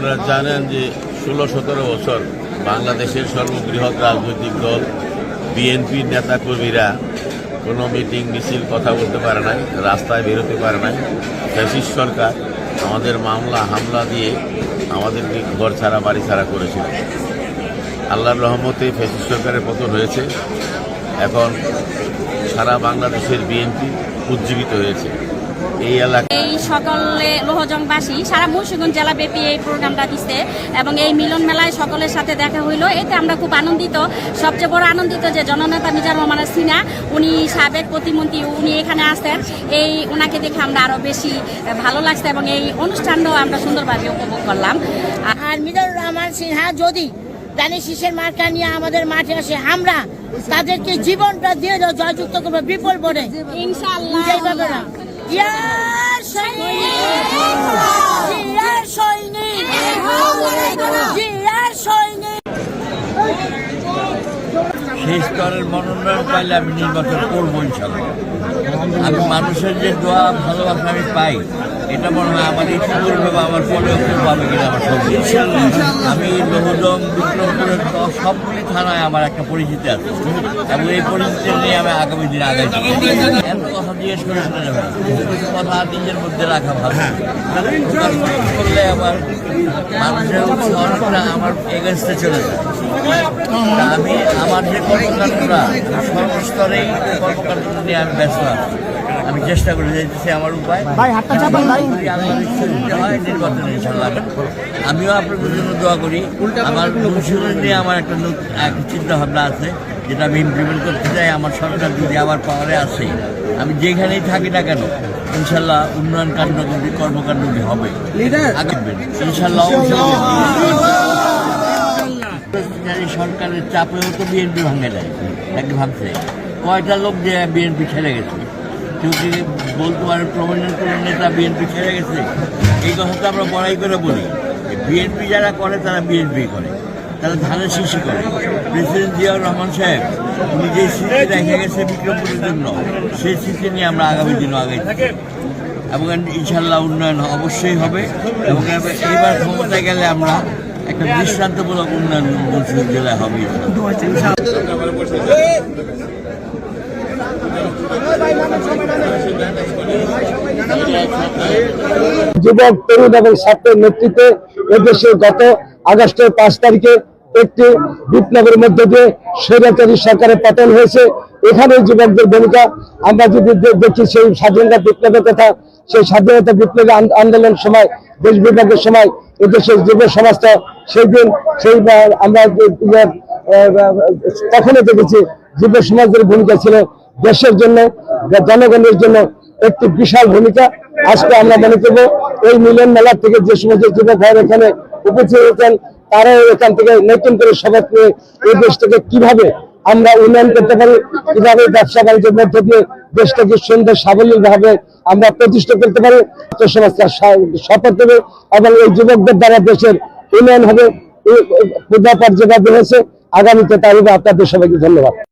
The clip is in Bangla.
আপনারা জানেন যে ষোলো, সতেরো বছর বাংলাদেশের সর্ববৃহৎ রাজনৈতিক দল, বিএনপির নেতাকর্মীরা কোনো মিটিং, মিছিল, কথা বলতে পারে নাই, রাস্তায় বেরোতে পারে নাই। ফ্যাসিস্ট সরকার আমাদের মামলা, হামলা দিয়ে আমাদেরকে ঘর ছাড়া, বাড়ি ছাড়া করেছিল। আল্লাহর রহমতে ফ্যাসিস্ট সরকারের পতন হয়েছে। এখন সারা বাংলাদেশের বিএনপি উজ্জীবিত হয়েছে। এই এলাকা। এই সকলে লোহজংবাসী সারা মুন্সিগঞ্জ জেলা ব্যাপী এই প্রোগ্রামটা দিচ্ছে এবং এই মিলন মেলায় সকলের সাথে দেখা হইল। এতে আমরা খুব আনন্দিত। সবচেয়ে বড় আনন্দিত যে জননেতা মিজার রহমান সিনা উনি সাবেক প্রতিমন্ত্রী উনি এখানে আসতেন এই ওনাকে দেখে আমরা আরও বেশি ভালো লাগছে এবং এই অনুষ্ঠানটাও আমরা সুন্দরভাবে উপভোগ করলাম। আর মিজানুর রহমান সিনহা যদি জানি শীষের মার্কা নিয়ে আমাদের মাঠে আসে আমরা তাদেরকে জীবনটা দিয়ে দাও জয়যুক্ত করব বিপুল বনে ইনশাআল্লাহ। সেই মনোনয়ন পাইলে আমি নির্বাচন করব ইনশাল্লাহ। আমি মানুষের যে দোয়া ভালোবাসা আমি পাই। এটা মনে হয় আমার একটু করবে বা আমার কেউ পাবে কিনা আমার সঙ্গে আমি লোহদম বিক্রমপুরের সবগুলি থানায় আমার একটা পরিচিতি আছে। এবং এই পরিচিতি নিয়ে আমি আগামী দিনে আগাই এত কথা জিজ্ঞেস করে শোনা যাবে কথা নিজের মধ্যে রাখা ভালো। প্রকাশ করলে আবার মানুষের উৎসাহটা আমার এগেনস্টে চলে যায়। আমি আমার যে কর্মকাণ্ডটা সর্বস্তরেই কর্মকাণ্ড নিয়ে আমি ব্যস্ত আছি। আমি চেষ্টা করে যেতেছি আমার উপায়। আমিও আপনাদের জন্য দোয়া করি। আমার অনুশীলন নিয়ে আমার একটা চিন্তা ভাবনা আছে যেটা আমি ইমপ্লিমেন্ট করতে চাই। আমার সরকার যদি আমার পাওয়ারে আসে আমি যেখানেই থাকি না কেন ইনশাল্লাহ উন্নয়ন কাণ্ডগুলি কর্মকাণ্ডগুলি হবে আগে ইনশাল্লাহ সরকারের চাপেও তো বিএনপি ভাঙে দেয় নাকি ভাবছে কয়টা লোক যে বিএনপি ছেড়ে গেছে? কেউ কি বলতে পারে প্রমিনেন্ট কোনো নেতা বিএনপি ছেড়ে গেছে। এই কথা তো আমরা বড়াই করে বলি বিএনপি যারা করে তারা বিএনপি করে। তারা ধানের শীর্ষে করে। প্রেসিডেন্ট জিয়াউর রহমান সাহেব উনি যে স্মৃতি রেখে গেছে বিক্রমপুরের জন্য। সেই স্মৃতি নিয়ে আমরা আগামী দিনও আগাই এবং ইনশাল্লাহ উন্নয়ন অবশ্যই হবে। এবং এইবার ক্ষমতায় গেলে আমরা একটা দৃষ্টান্তমূলক উন্নয়ন জেলায় হবে। যুবক তরুণ এবং ছাত্রের নেতৃত্বে এদেশে গত আগস্টের পাঁচ তারিখে একটি বিপ্লবের মধ্যে দিয়ে স্বৈরাচারী সরকারের পতন হয়েছে। এখানে যুবকদের ভূমিকা আমরা যদি দেখি সেই স্বাধীনতা বিপ্লবের কথা সেই স্বাধীনতা বিপ্লবী আন- আন্দোলনের সময় দেশ বিভাগের সময় এদেশের যুব সমাজটা সেই দিন সেই আমরা যে- যে, তখনও দেখেছি যুব সমাজের ভূমিকা ছিল দেশের জন্য জনগণের জন্য একটি বিশাল ভূমিকা। আজকে আমরা মনে করব এই মিলন মেলা থেকে যে সমস্ত যুবক ভাইয়ের এখানে উপস্থিত হয়েছেন, তারাও এখান থেকে নতুন করে সবাই নিয়ে এই দেশটাকে কীভাবে আমরা উন্নয়ন করতে পারি, কীভাবে ব্যবসা বাণিজ্যের মধ্য দিয়ে দেশটাকে সুন্দর সাবলীল ভাবে আমরা প্রতিষ্ঠা করতে পারি সমাজটা শপথ দেবে এবং এই যুবকদের দ্বারা দেশের উন্নয়ন হবে। পূর্বাপার যেভাবে হয়েছে আগামীতে তার আপনাদের সবাইকে ধন্যবাদ।